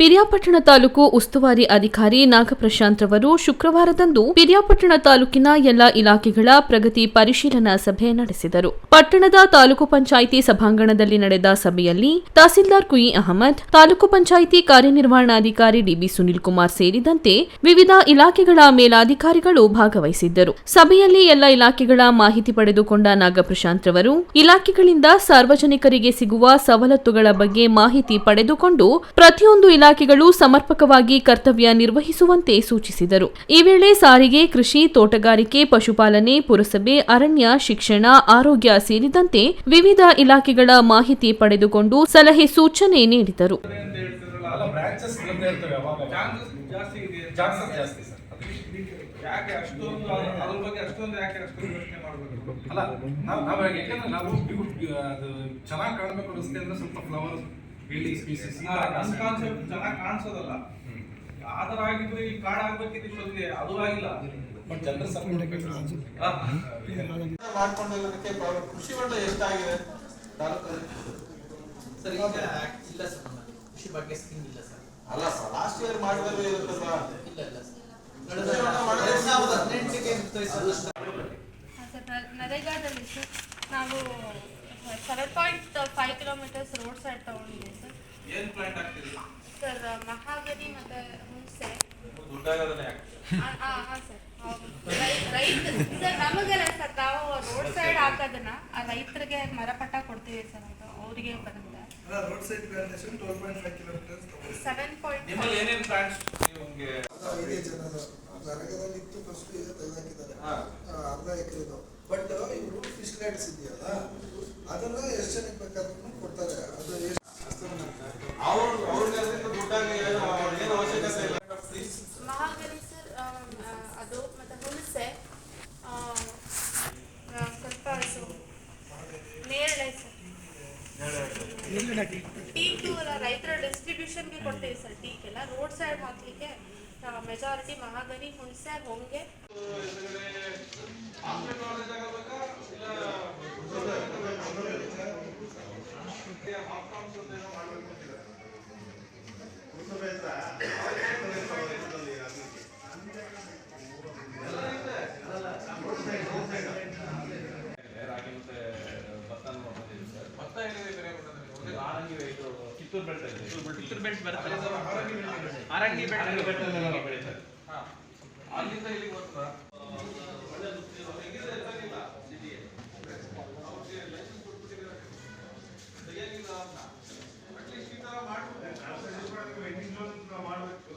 ಪಿರಿಯಾಪಟ್ಟಣ ತಾಲೂಕು ಉಸ್ತುವಾರಿ ಅಧಿಕಾರಿ ನಾಗಪ್ರಶಾಂತ್ ರವರು ಶುಕ್ರವಾರದಂದು ಪಿರಿಯಾಪಟ್ಟಣ ತಾಲೂಕಿನ ಎಲ್ಲ ಇಲಾಖೆಗಳ ಪ್ರಗತಿ ಪರಿಶೀಲನಾ ಸಭೆ ನಡೆಸಿದರು. ಪಟ್ಟಣದ ತಾಲೂಕು ಪಂಚಾಯಿತಿ ಸಭಾಂಗಣದಲ್ಲಿ ನಡೆದ ಸಭೆಯಲ್ಲಿ ತಹಸೀಲ್ದಾರ್ ಕುಯಿ ಅಹಮದ್, ತಾಲೂಕು ಪಂಚಾಯಿತಿ ಕಾರ್ಯನಿರ್ವಹಣಾಧಿಕಾರಿ ಡಿಬಿ ಸುನಿಲ್ ಕುಮಾರ್ ಸೇರಿದಂತೆ ವಿವಿಧ ಇಲಾಖೆಗಳ ಮೇಲಾಧಿಕಾರಿಗಳು ಭಾಗವಹಿಸಿದ್ದರು. ಸಭೆಯಲ್ಲಿ ಎಲ್ಲ ಇಲಾಖೆಗಳ ಮಾಹಿತಿ ಪಡೆದುಕೊಂಡ ನಾಗಪ್ರಶಾಂತ್ ರವರು, ಇಲಾಖೆಗಳಿಂದ ಸಾರ್ವಜನಿಕರಿಗೆ ಸಿಗುವ ಸವಲತ್ತುಗಳ ಬಗ್ಗೆ ಮಾಹಿತಿ ಪಡೆದುಕೊಂಡು ಪ್ರತಿಯೊಂದು ಇಲಾಖೆಗಳು ಸಮರ್ಪಕವಾಗಿ ಕರ್ತವ್ಯ ನಿರ್ವಹಿಸುವಂತೆ ಸೂಚಿಸಿದರು. ಈ ವೇಳೆ ಸಾರಿಗೆ, ಕೃಷಿ, ತೋಟಗಾರಿಕೆ, ಪಶುಪಾಲನೆ, ಪುರಸಭೆ, ಅರಣ್ಯ, ಶಿಕ್ಷಣ, ಆರೋಗ್ಯ ಸೇರಿದಂತೆ ವಿವಿಧ ಇಲಾಖೆಗಳ ಮಾಹಿತಿ ಪಡೆದುಕೊಂಡು ಸಲಹೆ ಸೂಚನೆ ನೀಡಿದರು. ಯಾಕೆ ಅಷ್ಟೊಂದು ಬಗ್ಗೆ ಅಷ್ಟೊಂದು ಯಾಕೆ ಮಾಡಬೇಕು ಅಲ್ಲ, ನಾವು ನಾವು ಯಾಕಂದ್ರೆ ನಾವು ಚೆನ್ನಾಗಿ ಕಾಣಬೇಕು ಅನಿಸುತ್ತೆ ಅಂದ್ರೆ ಸ್ವಲ್ಪ ಫ್ಲವರ್ ಬಿಲ್ಡಿಂಗ್ ಸ್ಪೀಸೀಸ್ ನನ್ನ ಕಾನ್ಸೆಪ್ಟ್ ಚೆನ್ನಾಗಿ ಕಾಣಿಸೋದಲ್ಲ. ಆಧಾರ ಆಗಿದ್ರೆ ಈ ಕಾಡ್ ಆಗ್ಬೇಕಿದ್ರೆ ಇಷ್ಟೊತ್ತಿಗೆ ಅದು ಆಗಿಲ್ಲ. ಬಟ್ ಜನರ ಸಪೋರ್ಟ್ ಮಾಡ್ಕೊಂಡಿರೋದಕ್ಕೆ ಕೃಷಿ ಹೊಂಡ ಎಷ್ಟಾಗಿದೆ? ಸರ್ ಈಗ ಇಲ್ಲ ಸರ್ ಕೃಷಿ ಬಗ್ಗೆ ಸ್ಕೀಮ್ ಇಲ್ಲ ಸರ್. ಅಲ್ಲ ಸರ್ ಲಾಸ್ಟ್ ಇಯರ್ ಮಾಡಿದ್ರೆ ಇರುತ್ತಲ್ವಾ ಇಲ್ಲ ಇಲ್ಲ ಸರ್. ನರೇಗಾದಲ್ಲಿ ಸರ್ ನಾವು seven point five kilometres road side ತಗೊಂಡಿದ್ದೀವಿ ಸರ್. ಏನ್ ಪ್ಲಾಂಟ್ ಆಗ್ತಿದೆ ಸರ್ ಮಹಾಗನಿ ಮತ್ತು ಹುಣಸೆ. ಹಾಂ ಸರ್ ಹೌದು. ರೈ- ರೈತ ಸರ್ ನಮಗಲ್ಲ ಸರ್ ತಾವು ರೋಡ್ ಸೈಡ್ ಹಾಕೋದನ್ನ ಆ ರೈತರಿಗೆ ಮರಪಟ್ಟ ಕೊಡ್ತೀವಿ ಸರ್ ಅದು ಅವರಿಗೆ ಬರುತ್ತೆ road side plantation twelve point five kilometres seven point ನಿಮ್ಮಲ್ಲಿ ಏನೇನ್ ಪ್ಲಾಂಟ್ಸ್ ನಿಮಗೆ? ನರಗದಲ್ಲಿ ಇತ್ತು ಫಸ್ಟ್. ಅರ್ಧ ಎಕರೆದು. ಬಟ್ ಇವರು ಫಿಶ್ ಲ್ಯಾಂಡ್ಸ್ ಇದೆಯಲ್ಲ ಅದನ್ನ ಎಷ್ಟು ಜನಕ್ಕೆ ಬೇಕಾದ್ರೂ ಕೊಡ್ತಾರೆ. ಅದು ಎಷ್ಟು ಅವ್ರು ಅವ್ರಿಗೆ ಅದರಿಂದ ದುಡ್ಡಾಗಿ ಏನು ಏನು ಅವಶ್ಯಕತೆ ಇಲ್ಲ. ಮಹಾಗನಿ ಸರ್ ಅದು ಮತ್ತು ಹುಣಸೆ ಸ್ವಲ್ಪ ಇದು ನೇರಳೆ ಸರ್ ಟೀಕು ರೈತರ ಡಿಸ್ಟ್ರಿಬ್ಯೂಷನ್ಗೆ ಕೊಡ್ತೀವಿ ಸರ್ ಟೀಕೆಲ್ಲ ರೋಡ್ ಸೈಡ್ ಹಾಕ್ಲಿಕ್ಕೆ ಮೆಜಾರಿಟಿ ಮಹಾಗನಿ ಹುಣಸೆ ಹೊಂಗೆ. ಕಿತ್ತೂರು ಬೆಲ್ಟ್ ಕಿತ್ತೂರು ಬೆಲ್ಟ್ ಬರುತ್ತೆ. ಆರಂಗಿ ಬೆಳ್ತ. ಆರಂಗಿ ಬೆಳ್ತ. ಹಾ. ಅಲ್ಲಿಂದ ಇಲ್ಲಿಗೆ ಬರ್ತದ ಹೆಂಗಿದೆ ಇರ್ತಾನಿಲ್ಲ ಸಿಟಿಗೆ ಅವ್ರಿಗೆ ಲೈಸೆನ್ಸ್ ಕೊಟ್ಬಿಟ್ಟಿದ್ದಾರೆ ತೆಗಿಯಂಗಿಲ್ಲ ಅವ್ರನ್ನ ಅಟ್ಲೀಸ್ಟ್ ಈ ತರ ಮಾಡ್ಬೇಕು ಮಾಡಬೇಕು